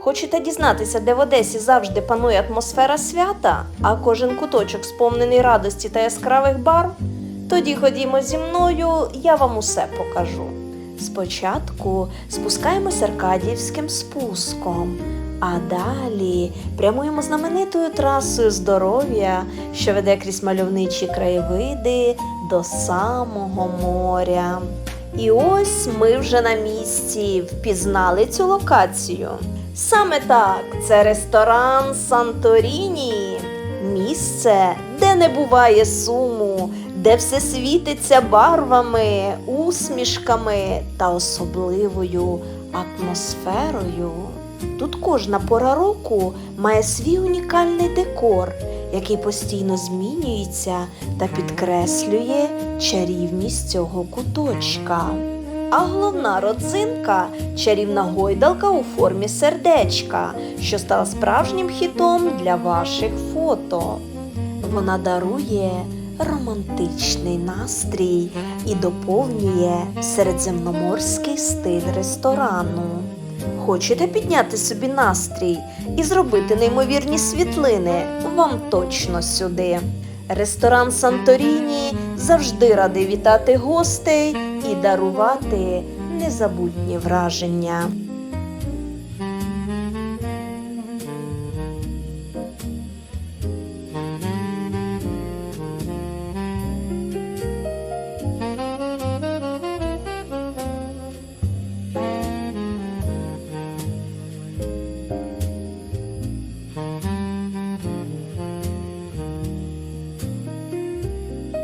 Хочете дізнатися, де в Одесі завжди панує атмосфера свята, а кожен куточок сповнений радості та яскравих барв? Тоді ходімо зі мною, я вам усе покажу. Спочатку спускаємось Аркадіївським спуском, а далі прямуємо знаменитою трасою здоров'я, що веде крізь мальовничі краєвиди до самого моря. І ось ми вже на місці впізнали цю локацію. Саме так, це ресторан Санторіні. Місце, де не буває суму, де все світиться барвами, усмішками та особливою атмосферою. Тут кожна пора року має свій унікальний декор, який постійно змінюється та підкреслює чарівність цього куточка. А головна родзинка чарівна гойдалка у формі сердечка, що стала справжнім хітом для ваших фото. Вона дарує романтичний настрій і доповнює середземноморський стиль ресторану. Хочете підняти собі настрій і зробити неймовірні світлини? Вам точно сюди. Ресторан Санторіні завжди радий вітати гостей і дарувати незабутні враження.